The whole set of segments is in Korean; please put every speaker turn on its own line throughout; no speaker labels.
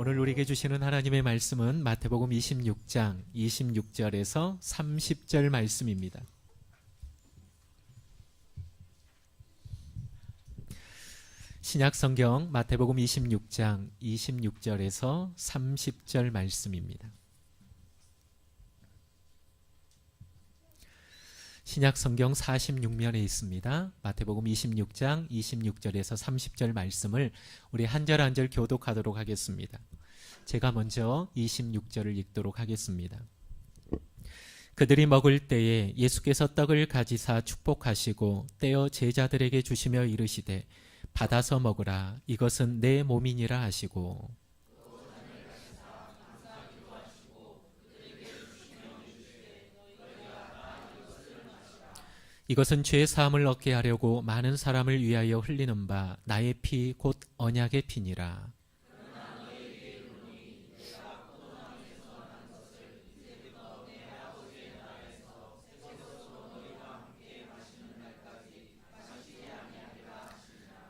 오늘 우리에게 주시는 하나님의 말씀은 마태복음 26장 26절에서 30절 말씀입니다. 신약 성경 마태복음 26장 26절에서 30절 말씀입니다. 신약 성경 46면에 있습니다. 마태복음 26장 26절에서 30절 말씀을 우리 한 절 한 절 교독하도록 하겠습니다. 제가 먼저 26절을 읽도록 하겠습니다. 그들이 먹을 때에 예수께서 떡을 가지사 축복하시고 떼어 제자들에게 주시며 이르시되 받아서 먹으라 이것은 내 몸이니라 하시고 이것은 죄 사함을 얻게 하려고 많은 사람을 위하여 흘리는 바 나의 피 곧 언약의 피니라.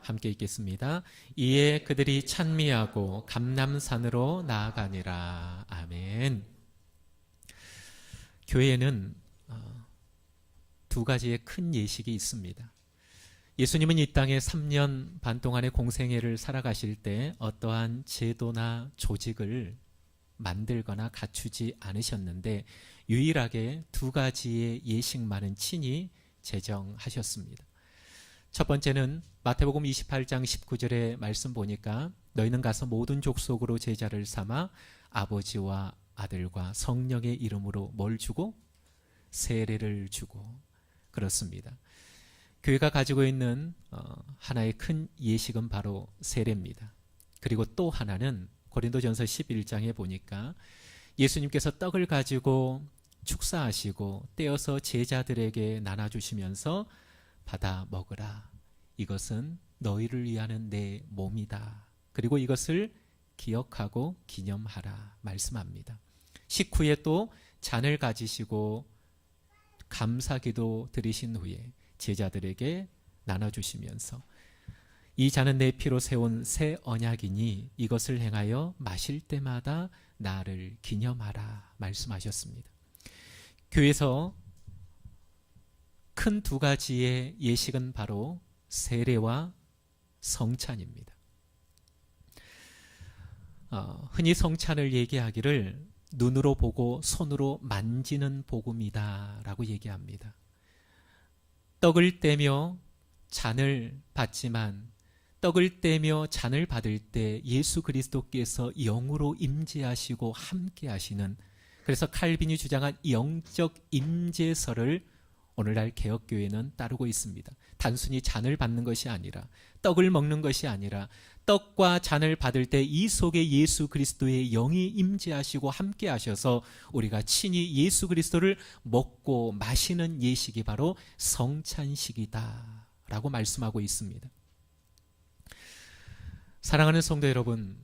함께 읽겠습니다. 이에 그들이 찬미하고 감남산으로 나아가니라. 아멘. 교회에는 어, 두 가지의 큰 예식이 있습니다. 예수님은 이 땅에 3년 반 동안의 공생애를 살아가실 때 어떠한 제도나 조직을 만들거나 갖추지 않으셨는데 유일하게 두 가지의 예식만은 친히 제정하셨습니다. 첫 번째는 마태복음 28장 19절의 말씀 보니까 너희는 가서 모든 족속으로 제자를 삼아 아버지와 아들과 성령의 이름으로 뭘 주고 세례를 주고 그렇습니다. 교회가 가지고 있는 어, 하나의 큰 예식은 바로 세례입니다. 그리고 또 하나는 고린도전서 11장에 보니까 예수님께서 떡을 가지고 축사하시고 떼어서 제자들에게 나눠 주시면서 받아 먹으라. 이것은 너희를 위하는 내 몸이다. 그리고 이것을 기억하고 기념하라 말씀합니다. 식후에 또 잔을 가지시고 감사기도 드리신 후에 제자들에게 나눠주시면서 이 잔은 내 피로 세운 새 언약이니 이것을 행하여 마실 때마다 나를 기념하라 말씀하셨습니다. 교회에서 큰 두 가지의 예식은 바로 세례와 성찬입니다. 어, 흔히 성찬을 얘기하기를 눈으로 보고 손으로 만지는 복음이다 라고 얘기합니다. 떡을 떼며 잔을 받지만 떡을 떼며 잔을 받을 때 예수 그리스도께서 영으로 임재하시고 함께 하시는 그래서 칼빈이 주장한 영적 임재설을 오늘날 개혁교회는 따르고 있습니다. 단순히 잔을 받는 것이 아니라 떡을 먹는 것이 아니라 떡과 잔을 받을 때 이 속에 예수 그리스도의 영이 임재하시고 함께 하셔서 우리가 친히 예수 그리스도를 먹고 마시는 예식이 바로 성찬식이다 라고 말씀하고 있습니다. 사랑하는 성도 여러분,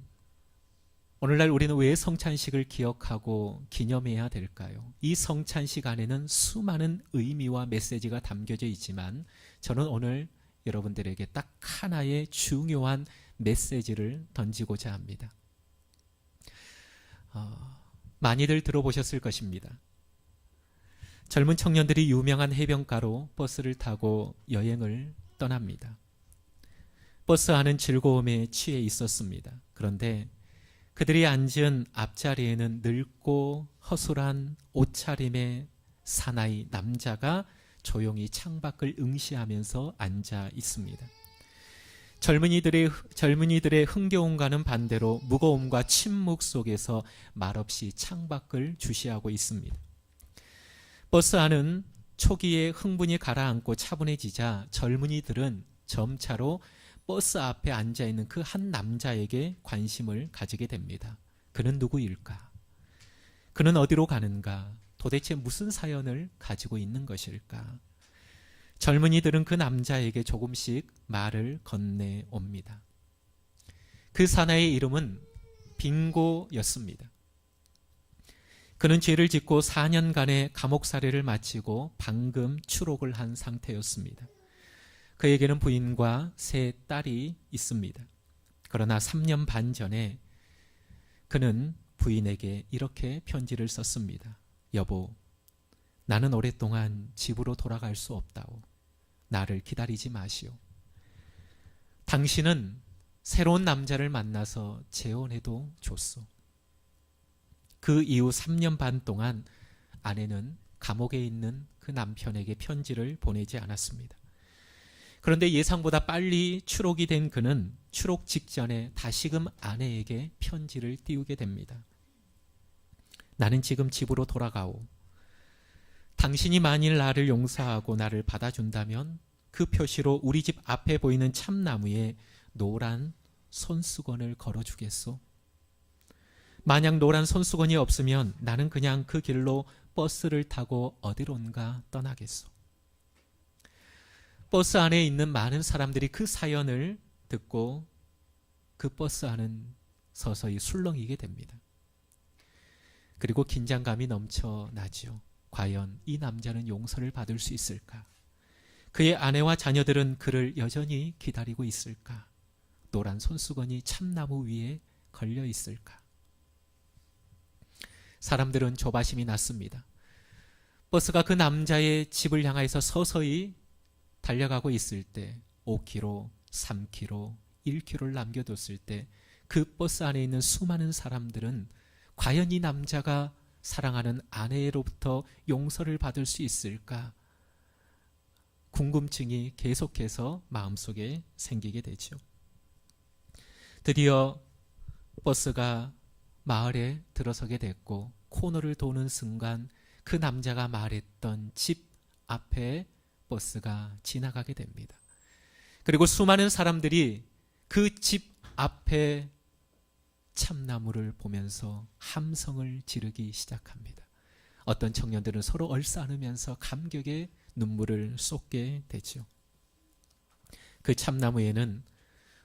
오늘날 우리는 왜 성찬식을 기억하고 기념해야 될까요? 이 성찬식 안에는 수많은 의미와 메시지가 담겨져 있지만 저는 오늘 여러분들에게 딱 하나의 중요한 메시지를 던지고자 합니다. 어, 많이들 들어보셨을 것입니다. 젊은 청년들이 유명한 해변가로 버스를 타고 여행을 떠납니다. 버스 안은 즐거움에 취해 있었습니다. 그런데 그들이 앉은 앞자리에는 늙고 허술한 옷차림의 사나이 남자가 조용히 창밖을 응시하면서 앉아 있습니다. 젊은이들의 젊은이들의 흥겨움과는 반대로 무거움과 침묵 속에서 말없이 창밖을 주시하고 있습니다. 버스 안은 초기에 흥분이 가라앉고 차분해지자 젊은이들은 점차로 버스 앞에 앉아 있는 그 한 남자에게 관심을 가지게 됩니다. 그는 누구일까? 그는 어디로 가는가? 도대체 무슨 사연을 가지고 있는 것일까? 젊은이들은 그 남자에게 조금씩 말을 건네옵니다. 그 사나이의 이름은 빙고였습니다. 그는 죄를 짓고 4년간의 감옥 사례를 마치고 방금 추록을 한 상태였습니다. 그에게는 부인과 세 딸이 있습니다. 그러나 3년 반 전에 그는 부인에게 이렇게 편지를 썼습니다. 여보, 나는 오랫동안 집으로 돌아갈 수 없다오. 나를 기다리지 마시오. 당신은 새로운 남자를 만나서 재혼해도 좋소. 그 이후 3년 반 동안 아내는 감옥에 있는 그 남편에게 편지를 보내지 않았습니다. 그런데 예상보다 빨리 추록이 된 그는 추록 직전에 다시금 아내에게 편지를 띄우게 됩니다. 나는 지금 집으로 돌아가오. 당신이 만일 나를 용서하고 나를 받아준다면 그 표시로 우리 집 앞에 보이는 참나무에 노란 손수건을 걸어주겠소. 만약 노란 손수건이 없으면 나는 그냥 그 길로 버스를 타고 어디론가 떠나겠소. 버스 안에 있는 많은 사람들이 그 사연을 듣고 그 버스 안은 서서히 술렁이게 됩니다. 그리고 긴장감이 넘쳐나지요. 과연 이 남자는 용서를 받을 수 있을까? 그의 아내와 자녀들은 그를 여전히 기다리고 있을까? 노란 손수건이 참나무 위에 걸려 있을까? 사람들은 조바심이 났습니다. 버스가 그 남자의 집을 향해서 서서히 달려가고 있을 때 5km, 3km, 1km를 남겨뒀을 때 그 버스 안에 있는 수많은 사람들은 과연 이 남자가 사랑하는 아내로부터 용서를 받을 수 있을까? 궁금증이 계속해서 마음속에 생기게 되죠. 드디어 버스가 마을에 들어서게 됐고 코너를 도는 순간 그 남자가 말했던 집 앞에 버스가 지나가게 됩니다. 그리고 수많은 사람들이 그 집 앞에 참나무를 보면서 함성을 지르기 시작합니다. 어떤 청년들은 서로 얼싸안으면서 감격의 눈물을 쏟게 되죠. 그 참나무에는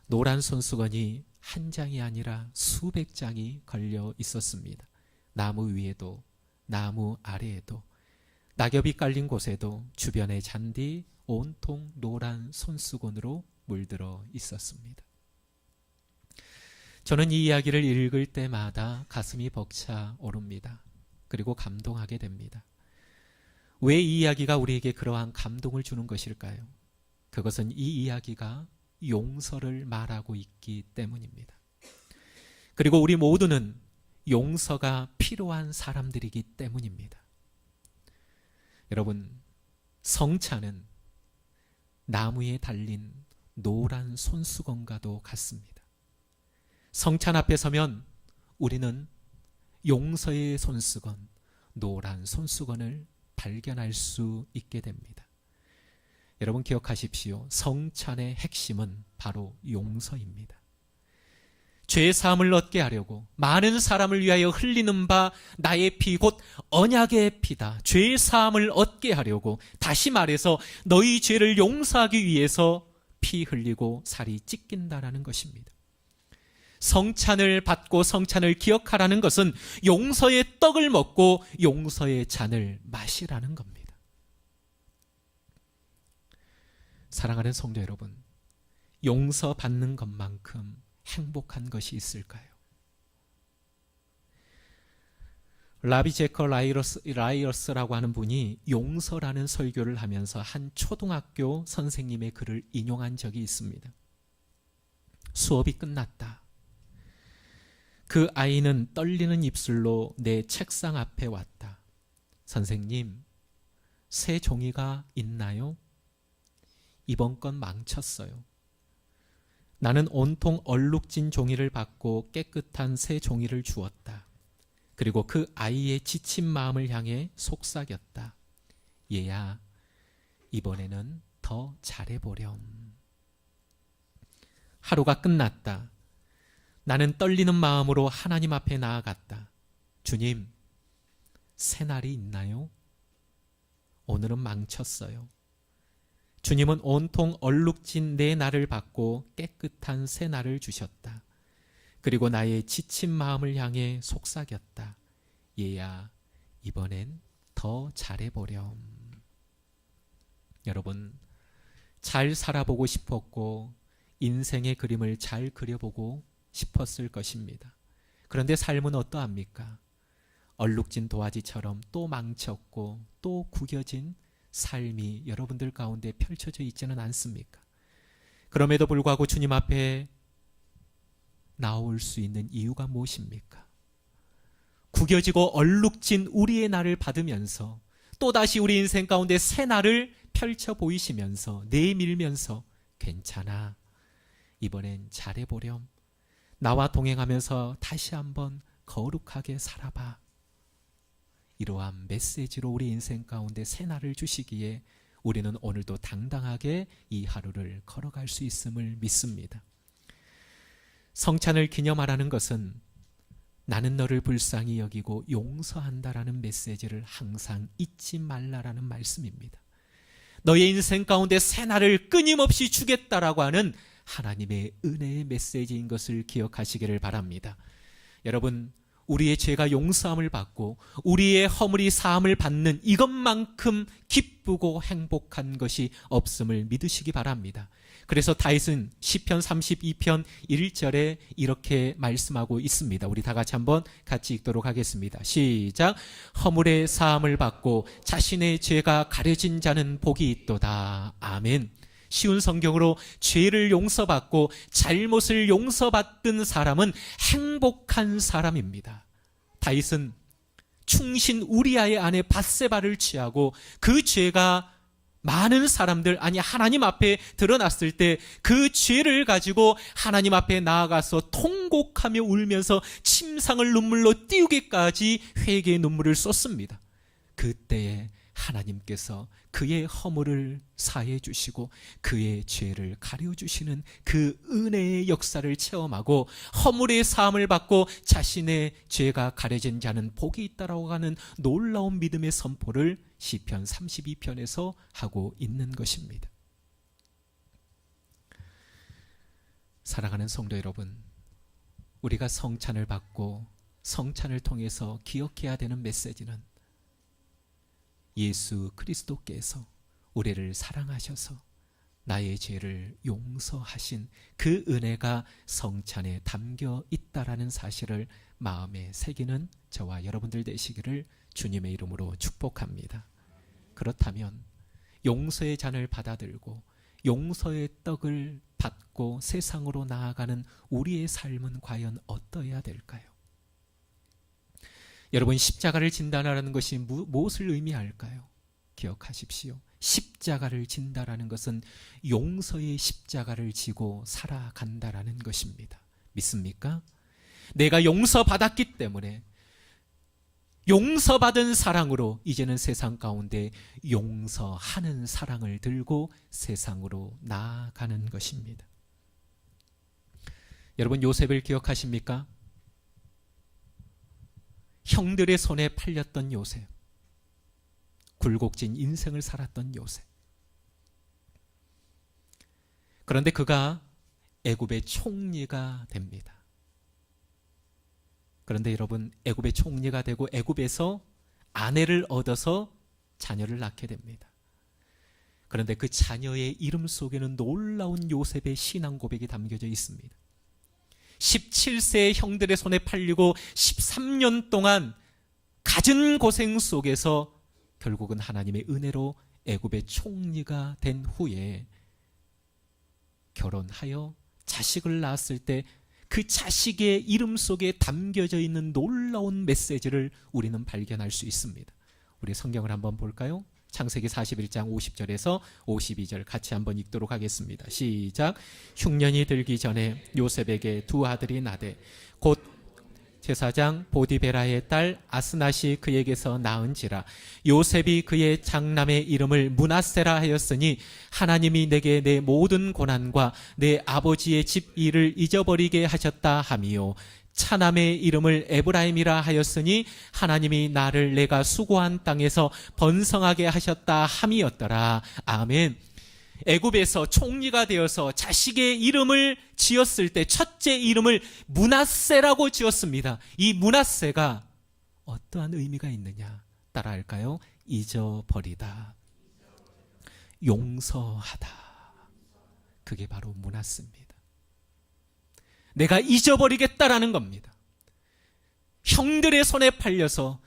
노란 손수건이 한 장이 아니라 수백 장이 걸려 있었습니다. 나무 위에도 나무 아래에도 낙엽이 깔린 곳에도 주변의 잔디 온통 노란 손수건으로 물들어 있었습니다. 저는 이 이야기를 읽을 때마다 가슴이 벅차 오릅니다. 그리고 감동하게 됩니다. 왜 이 이야기가 우리에게 그러한 감동을 주는 것일까요? 그것은 이 이야기가 용서를 말하고 있기 때문입니다. 그리고 우리 모두는 용서가 필요한 사람들이기 때문입니다. 여러분, 성찬은 나무에 달린 노란 손수건과도 같습니다. 성찬 앞에 서면 우리는 용서의 손수건, 노란 손수건을 발견할 수 있게 됩니다. 여러분 기억하십시오. 성찬의 핵심은 바로 용서입니다. 죄 사함을 얻게 하려고 많은 사람을 위하여 흘리는 바 나의 피 곧 언약의 피다. 죄 사함을 얻게 하려고 다시 말해서 너희 죄를 용서하기 위해서 피 흘리고 살이 찢긴다라는 것입니다. 성찬을 받고 성찬을 기억하라는 것은 용서의 떡을 먹고 용서의 잔을 마시라는 겁니다. 사랑하는 성도 여러분, 용서받는 것만큼 행복한 것이 있을까요? 라비 제커 라이러스, 라이어스라고 하는 분이 용서라는 설교를 하면서 한 초등학교 선생님의 글을 인용한 적이 있습니다. 수업이 끝났다. 그 아이는 떨리는 입술로 내 책상 앞에 왔다. 선생님, 새 종이가 있나요? 이번 건 망쳤어요. 나는 온통 얼룩진 종이를 받고 깨끗한 새 종이를 주었다. 그리고 그 아이의 지친 마음을 향해 속삭였다. 얘야, 이번에는 더 잘해보렴. 하루가 끝났다. 나는 떨리는 마음으로 하나님 앞에 나아갔다. 주님, 새날이 있나요? 오늘은 망쳤어요. 주님은 온통 얼룩진 내 날을 받고 깨끗한 새 날을 주셨다. 그리고 나의 지친 마음을 향해 속삭였다. 얘야, 이번엔 더 잘해보렴. 여러분, 잘 살아보고 싶었고, 인생의 그림을 잘 그려보고 싶었을 것입니다. 그런데 삶은 어떠합니까? 얼룩진 도화지처럼 또 망쳤고 또 구겨진 삶이 여러분들 가운데 펼쳐져 있지는 않습니까? 그럼에도 불구하고 주님 앞에 나올 수 있는 이유가 무엇입니까? 구겨지고 얼룩진 우리의 날을 받으면서 또다시 우리 인생 가운데 새 날을 펼쳐 보이시면서 내밀면서 괜찮아. 이번엔 잘해보렴. 나와 동행하면서 다시 한번 거룩하게 살아봐. 이러한 메시지로 우리 인생 가운데 새 날을 주시기에 우리는 오늘도 당당하게 이 하루를 걸어갈 수 있음을 믿습니다. 성찬을 기념하라는 것은 나는 너를 불쌍히 여기고 용서한다라는 메시지를 항상 잊지 말라라는 말씀입니다. 너의 인생 가운데 새 날을 끊임없이 주겠다라고 하는 하나님의 은혜의 메시지인 것을 기억하시기를 바랍니다. 여러분, 우리의 죄가 용서함을 받고 우리의 허물이 사함을 받는 이것만큼 기쁘고 행복한 것이 없음을 믿으시기 바랍니다. 그래서 다윗은 시편 32편 1절에 이렇게 말씀하고 있습니다. 우리 다 같이 한번 같이 읽도록 하겠습니다. 시작. 허물의 사함을 받고 자신의 죄가 가려진 자는 복이 있도다. 아멘. 쉬운 성경으로 죄를 용서받고 잘못을 용서받던 사람은 행복한 사람입니다. 다윗은 충신 우리아의 아내 바세바를 취하고 그 죄가 많은 사람들 아니 하나님 앞에 드러났을 때 그 죄를 가지고 하나님 앞에 나아가서 통곡하며 울면서 침상을 눈물로 띄우기까지 회개의 눈물을 쏟습니다. 그때에 하나님께서 그의 허물을 사해 주시고 그의 죄를 가려 주시는 그 은혜의 역사를 체험하고 허물의 사함을 받고 자신의 죄가 가려진 자는 복이 있다라고 하는 놀라운 믿음의 선포를 시편 32편에서 하고 있는 것입니다. 사랑하는 성도 여러분, 우리가 성찬을 받고 성찬을 통해서 기억해야 되는 메시지는 예수 그리스도께서 우리를 사랑하셔서 나의 죄를 용서하신 그 은혜가 성찬에 담겨 있다라는 사실을 마음에 새기는 저와 여러분들 되시기를 주님의 이름으로 축복합니다. 그렇다면 용서의 잔을 받아들고 용서의 떡을 받고 세상으로 나아가는 우리의 삶은 과연 어떠해야 될까요? 여러분 십자가를 진단하라는 것이 무, 무엇을 의미할까요? 기억하십시오. 십자가를 진다라는 것은 용서의 십자가를 지고 살아간다라는 것입니다. 믿습니까? 내가 용서받았기 때문에 용서받은 사랑으로 이제는 세상 가운데 용서하는 사랑을 들고 세상으로 나아가는 것입니다. 여러분 요셉을 기억하십니까? 형들의 손에 팔렸던 요셉. 굴곡진 인생을 살았던 요셉. 그런데 그가 애굽의 총리가 됩니다. 그런데 여러분 애굽의 총리가 되고 애굽에서 아내를 얻어서 자녀를 낳게 됩니다. 그런데 그 자녀의 이름 속에는 놀라운 요셉의 신앙 고백이 담겨져 있습니다. 17세의 형들의 손에 팔리고 13년 동안 갖은 고생 속에서 결국은 하나님의 은혜로 애굽의 총리가 된 후에 결혼하여 자식을 낳았을 때 그 자식의 이름 속에 담겨져 있는 놀라운 메시지를 우리는 발견할 수 있습니다. 우리 성경을 한번 볼까요? 창세기 41장 50절에서 52절 같이 한번 읽도록 하겠습니다. 시작. 흉년이 들기 전에 요셉에게 두 아들이 나되 곧 제사장 보디베라의 딸 아스낫이 그에게서 낳은지라 요셉이 그의 장남의 이름을 문하세라 하였으니 하나님이 내게 내 모든 고난과 내 아버지의 집 일을 잊어버리게 하셨다 함이요 차남의 이름을 에브라임이라 하였으니 하나님이 나를 내가 수고한 땅에서 번성하게 하셨다 함이었더라 아멘 애굽에서 총리가 되어서 자식의 이름을 지었을 때 첫째 이름을 문하세라고 지었습니다. 이 문하세가 어떠한 의미가 있느냐? 따라 할까요? 잊어버리다. 용서하다. 그게 바로 문하세입니다. 내가 잊어버리겠다라는 겁니다. 형들의 손에 팔려서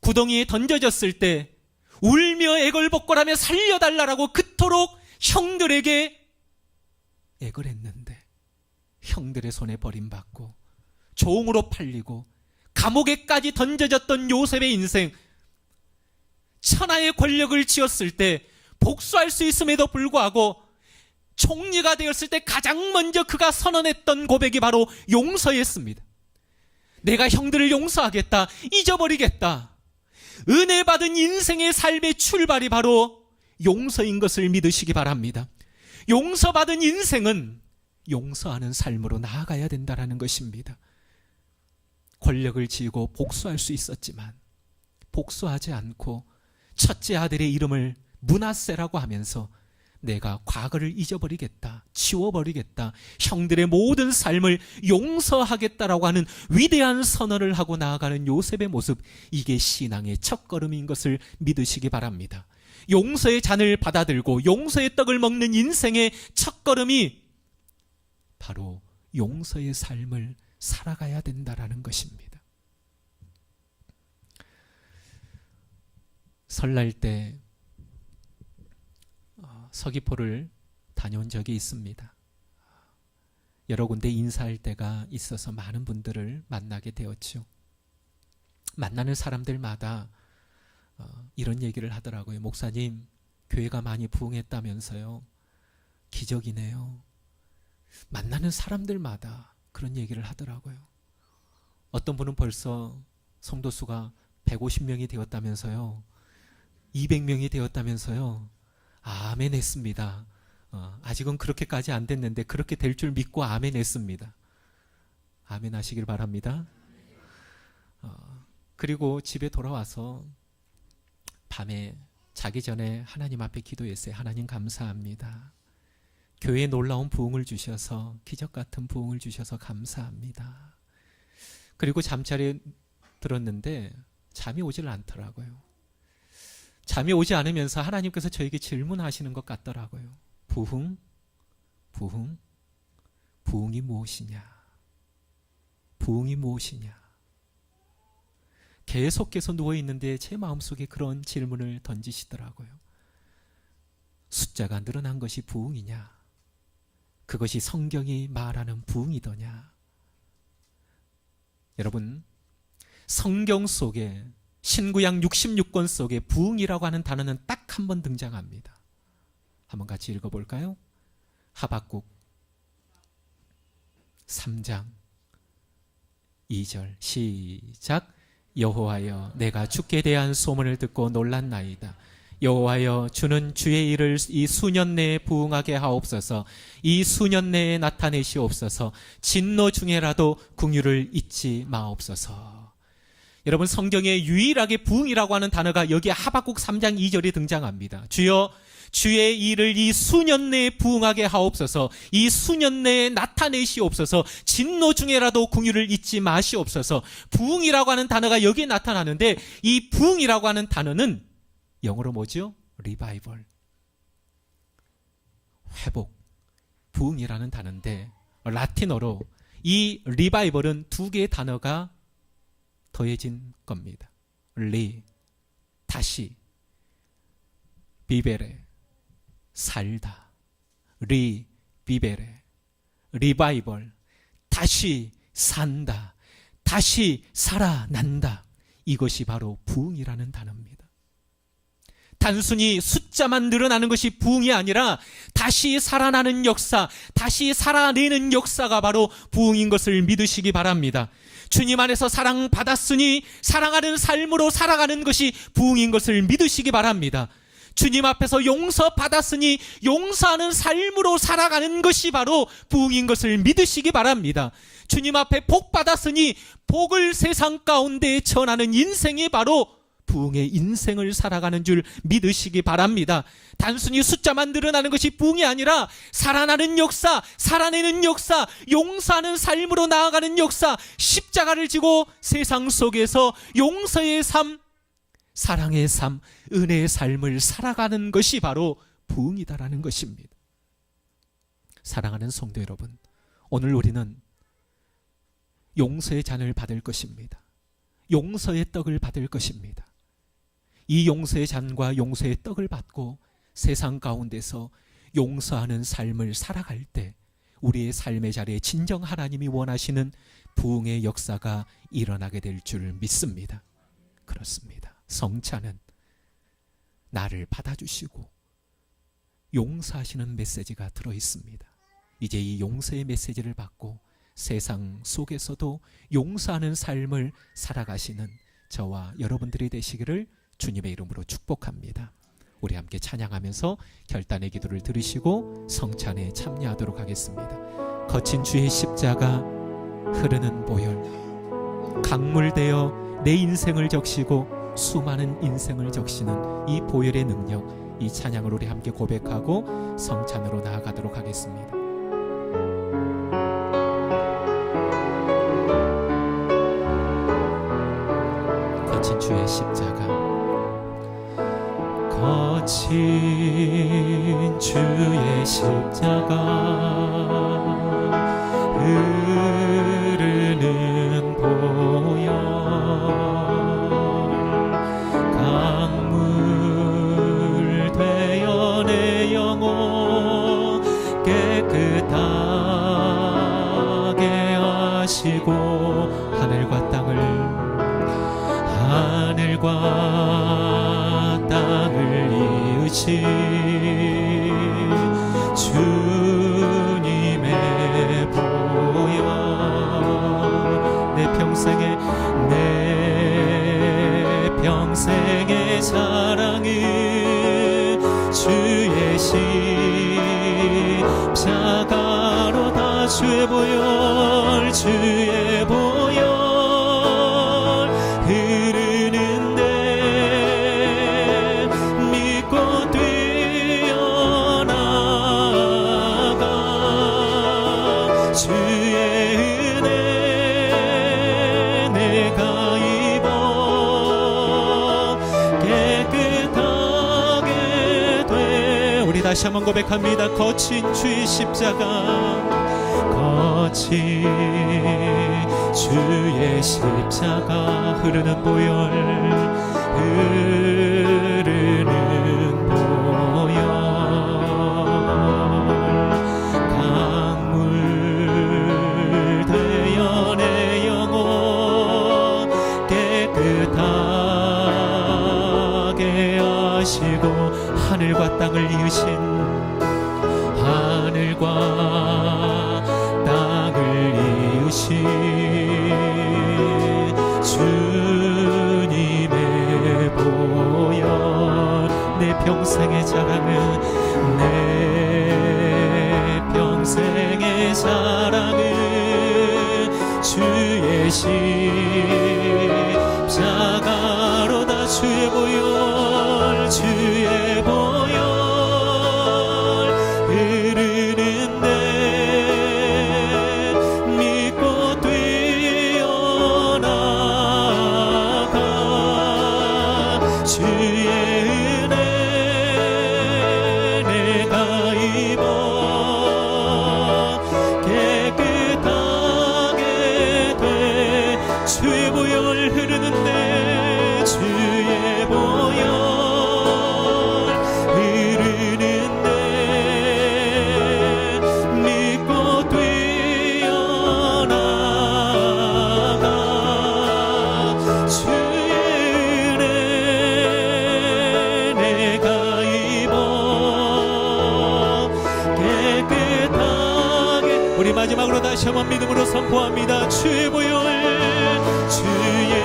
구덩이에 던져졌을 때 울며 애걸복걸하며 살려달라라고 그토록 형들에게 애걸했는데 형들의 손에 버림받고 종으로 팔리고 감옥에까지 던져졌던 요셉의 인생 천하의 권력을 쥐었을 때 복수할 수 있음에도 불구하고 총리가 되었을 때 가장 먼저 그가 선언했던 고백이 바로 용서였습니다. 내가 형들을 용서하겠다. 잊어버리겠다. 은혜 받은 인생의 삶의 출발이 바로 용서인 것을 믿으시기 바랍니다. 용서받은 인생은 용서하는 삶으로 나아가야 된다는 것입니다. 권력을 쥐고 복수할 수 있었지만 복수하지 않고 첫째 아들의 이름을 문하세라고 하면서 내가 과거를 잊어버리겠다, 치워버리겠다, 형들의 모든 삶을 용서하겠다라고 하는 위대한 선언을 하고 나아가는 요셉의 모습, 이게 신앙의 첫걸음인 것을 믿으시기 바랍니다. 용서의 잔을 받아들고 용서의 떡을 먹는 인생의 첫걸음이 바로 용서의 삶을 살아가야 된다라는 것입니다. 설날 때 어, 서귀포를 다녀온 적이 있습니다. 여러 군데 인사할 때가 있어서 많은 분들을 만나게 되었죠. 만나는 사람들마다 어, 이런 얘기를 하더라고요. 목사님, 교회가 많이 부흥했다면서요. 기적이네요. 만나는 사람들마다 그런 얘기를 하더라고요. 어떤 분은 벌써 성도 수가 150명이 되었다면서요. 200명이 되었다면서요. 아멘 했습니다. 어, 아직은 그렇게까지 안 됐는데 그렇게 될 줄 믿고 아멘 했습니다. 아멘 하시길 바랍니다. 어, 그리고 집에 돌아와서 밤에 자기 전에 하나님 앞에 기도했어요. 하나님 감사합니다. 교회에 놀라운 부흥을 주셔서 기적 같은 부흥을 주셔서 감사합니다. 그리고 잠자리에 들었는데 잠이 오질 않더라고요. 잠이 오지 않으면서 하나님께서 저에게 질문하시는 것 같더라고요. 부흥? 부흥? 부흥이 무엇이냐? 부흥이 무엇이냐? 계속해서 누워 있는데 제 마음속에 그런 질문을 던지시더라고요. 숫자가 늘어난 것이 부흥이냐? 그것이 성경이 말하는 부흥이더냐? 여러분, 성경 속에 신구약 66권 속에 부흥이라고 하는 단어는 딱 한 번 등장합니다. 한번 같이 읽어볼까요? 하박국 3장 2절 시작 여호와여 내가 주께 대한 소문을 듣고 놀랐나이다. 여호와여 주는 주의 일을 이 수년 내에 부응하게 하옵소서 이 수년 내에 나타내시옵소서 진노 중에라도 궁유를 잊지 마옵소서 여러분 성경에 유일하게 부응이라고 하는 단어가 여기 하박국 3장 2절에 등장합니다 주여 주의 일을 이 수년 내에 부응하게 하옵소서 이 수년 내에 나타내시옵소서 진노 중에라도 궁유를 잊지 마시옵소서 부응이라고 하는 단어가 여기에 나타나는데 이 부응이라고 하는 단어는 영어로 뭐죠? 리바이벌. 회복. 부흥이라는 단어인데 라틴어로 이 리바이벌은 두 개의 단어가 더해진 겁니다. 리 다시 비베레 살다 리 비베레 리바이벌 다시 산다 다시 살아난다 이것이 바로 부흥이라는 단어입니다. 단순히 숫자만 늘어나는 것이 부흥이 아니라 다시 살아나는 역사, 다시 살아내는 역사가 바로 부흥인 것을 믿으시기 바랍니다. 주님 안에서 사랑받았으니 사랑하는 삶으로 살아가는 것이 부흥인 것을 믿으시기 바랍니다. 주님 앞에서 용서받았으니 용서하는 삶으로 살아가는 것이 바로 부흥인 것을 믿으시기 바랍니다. 주님 앞에 복 받았으니 복을 세상 가운데 전하는 인생이 바로 부흥의 인생을 살아가는 줄 믿으시기 바랍니다. 단순히 숫자만 늘어나는 것이 부흥이 아니라 살아나는 역사, 살아내는 역사, 용서하는 삶으로 나아가는 역사, 십자가를 지고 세상 속에서 용서의 삶, 사랑의 삶, 은혜의 삶을 살아가는 것이 바로 부흥이다라는 것입니다. 사랑하는 성도 여러분, 오늘 우리는 용서의 잔을 받을 것입니다. 용서의 떡을 받을 것입니다. 이 용서의 잔과 용서의 떡을 받고 세상 가운데서 용서하는 삶을 살아갈 때 우리의 삶의 자리에 진정 하나님이 원하시는 부흥의 역사가 일어나게 될 줄 믿습니다. 그렇습니다. 성찬은 나를 받아주시고 용서하시는 메시지가 들어 있습니다. 이제 이 용서의 메시지를 받고 세상 속에서도 용서하는 삶을 살아가시는 저와 여러분들이 되시기를 주님의 이름으로 축복합니다. 우리 함께 찬양하면서 결단의 기도를 들으시고 성찬에 참여하도록 하겠습니다. 거친 주의 십자가 흐르는 보혈 강물 되어 내 인생을 적시고 수많은 인생을 적시는 이 보혈의 능력 이 찬양을 우리 함께 고백하고 성찬으로 나아가도록 하겠습니다. 거친 주의 십자가 거친 주의 십자가 다시 한번 고백합니다. 거친 주의 십자가 거친 주의 십자가 흐르는 보혈 흐르는 하늘과 땅을 이으신 하늘과 땅을 이으신 주님의 보혈 내 평생의 자랑은 내 평생의 자랑은 주의 십 마지막으로 다시 한번 믿음으로 선포합니다. 주의 보혈 주의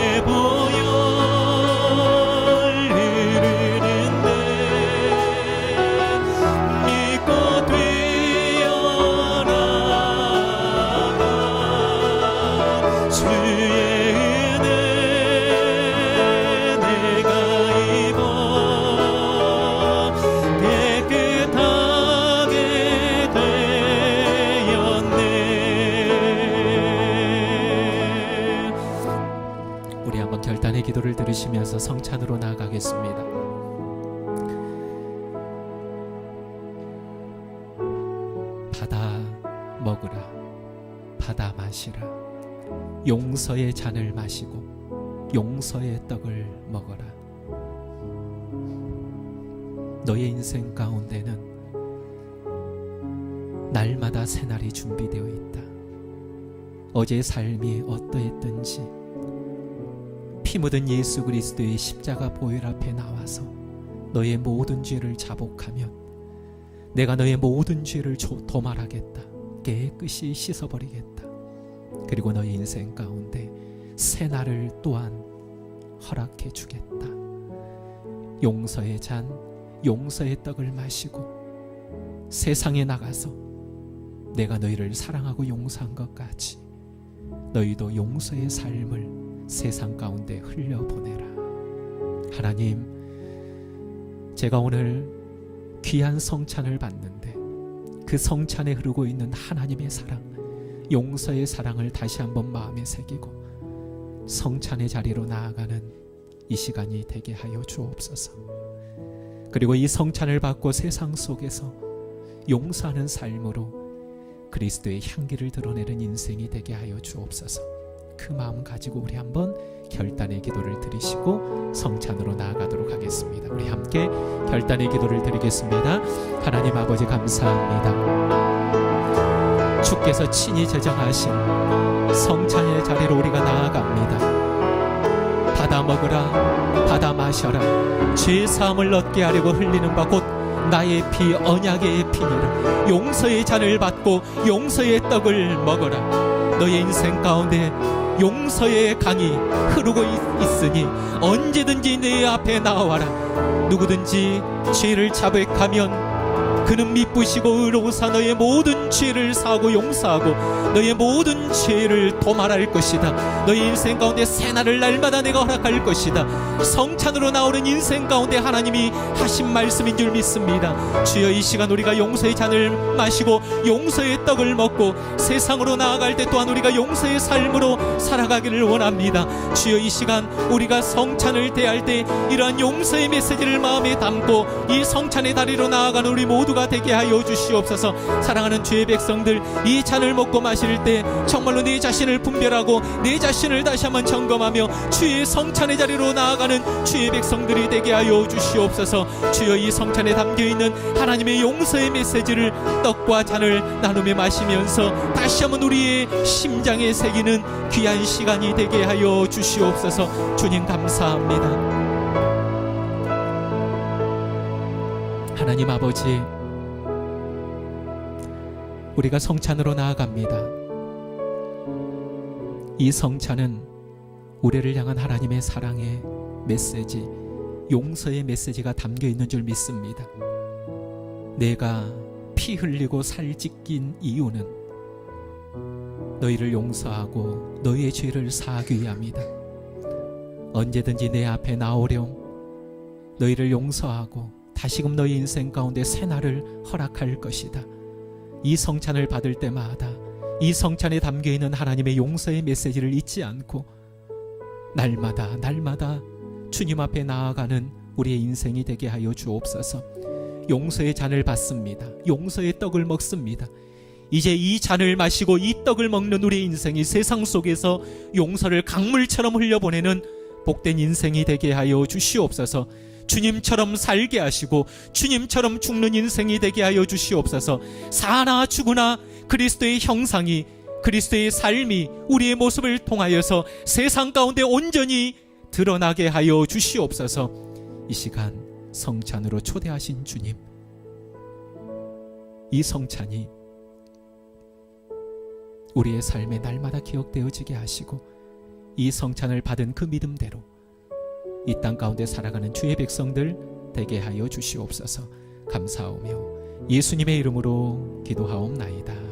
마시라. 용서의 잔을 마시고 용서의 떡을 먹어라. 너의 인생 가운데는 날마다 새날이 준비되어 있다. 어제의 삶이 어떠했든지 피 묻은 예수 그리스도의 십자가 보혈 앞에 나와서 너의 모든 죄를 자복하면 내가 너의 모든 죄를 조- 도말하겠다. 깨끗이 씻어버리겠다. 그리고 너의 인생 가운데 새 날을 또한 허락해 주겠다. 용서의 잔, 용서의 떡을 마시고 세상에 나가서 내가 너희를 사랑하고 용서한 것 같이 너희도 용서의 삶을 세상 가운데 흘려보내라. 하나님, 제가 오늘 귀한 성찬을 받는데 그 성찬에 흐르고 있는 하나님의 사랑, 용서의 사랑을 다시 한번 마음에 새기고 성찬의 자리로 나아가는 이 시간이 되게 하여 주옵소서. 그리고 이 성찬을 받고 세상 속에서 용서하는 삶으로 그리스도의 향기를 드러내는 인생이 되게 하여 주옵소서. 그 마음 가지고 우리 한번 결단의 기도를 드리시고 성찬으로 나아가도록 하겠습니다. 우리 함께 결단의 기도를 드리겠습니다. 하나님 아버지 감사합니다. 주께서 친히 제정하신 성찬의 자리로 우리가 나아갑니다. 받아 먹으라, 받아 마셔라. 죄 사함을 얻게 하려고 흘리는 바 곧 나의 피 언약의 피니라. 용서의 잔을 받고 용서의 떡을 먹어라. 너의 인생 가운데 용서의 강이 흐르고 있- 있으니 언제든지 내 앞에 나와라. 누구든지 죄를 자백하면 그는 미쁘시고 의로우사 너의 모든 죄를 사하고 용서하고 너의 모든 죄를 도말할 것이다. 너의 인생 가운데 새날을 날마다 내가 허락할 것이다. 성찬으로 나오는 인생 가운데 하나님이 하신 말씀인 줄 믿습니다. 주여 이 시간 우리가 용서의 잔을 마시고 용서의 떡을 먹고 세상으로 나아갈 때 또한 우리가 용서의 삶으로 살아가기를 원합니다. 주여 이 시간 우리가 성찬을 대할 때 이러한 용서의 메시지를 마음에 담고 이 성찬의 다리로 나아가는 우리 모두 가 되게 하여 주시옵소서. 사랑하는 주의 백성들 이 잔을 먹고 마실 때 정말로 내 자신을 분별하고 내 자신을 다시 한번 점검하며 주의 성찬의 자리로 나아가는 주의 백성들이 되게 하여 주시옵소서. 주여 이 성찬에 담겨 있는 하나님의 용서의 메시지를 떡과 잔을 나누며 마시면서 다시 한번 우리의 심장에 새기는 귀한 시간이 되게 하여 주시옵소서. 주님 감사합니다. 하나님 아버지, 우리가 성찬으로 나아갑니다. 이 성찬은 우리를 향한 하나님의 사랑의 메시지, 용서의 메시지가 담겨 있는 줄 믿습니다. 내가 피 흘리고 살 찢긴 이유는 너희를 용서하고 너희의 죄를 사하기 위함이다. 언제든지 내 앞에 나오렴 너희를 용서하고 다시금 너희 인생 가운데 새 날을 허락할 것이다. 이 성찬을 받을 때마다 이 성찬에 담겨 있는 하나님의 용서의 메시지를 잊지 않고 날마다 날마다 주님 앞에 나아가는 우리의 인생이 되게 하여 주옵소서. 용서의 잔을 받습니다. 용서의 떡을 먹습니다. 이제 이 잔을 마시고 이 떡을 먹는 우리의 인생이 세상 속에서 용서를 강물처럼 흘려보내는 복된 인생이 되게 하여 주시옵소서. 주님처럼 살게 하시고 주님처럼 죽는 인생이 되게 하여 주시옵소서. 사나 죽으나 그리스도의 형상이 그리스도의 삶이 우리의 모습을 통하여서 세상 가운데 온전히 드러나게 하여 주시옵소서. 이 시간 성찬으로 초대하신 주님. 이 성찬이 우리의 삶에 날마다 기억되어지게 하시고 이 성찬을 받은 그 믿음대로 이 땅 가운데 살아가는 주의 백성들 되게 하여 주시옵소서 감사하며 예수님의 이름으로 기도하옵나이다.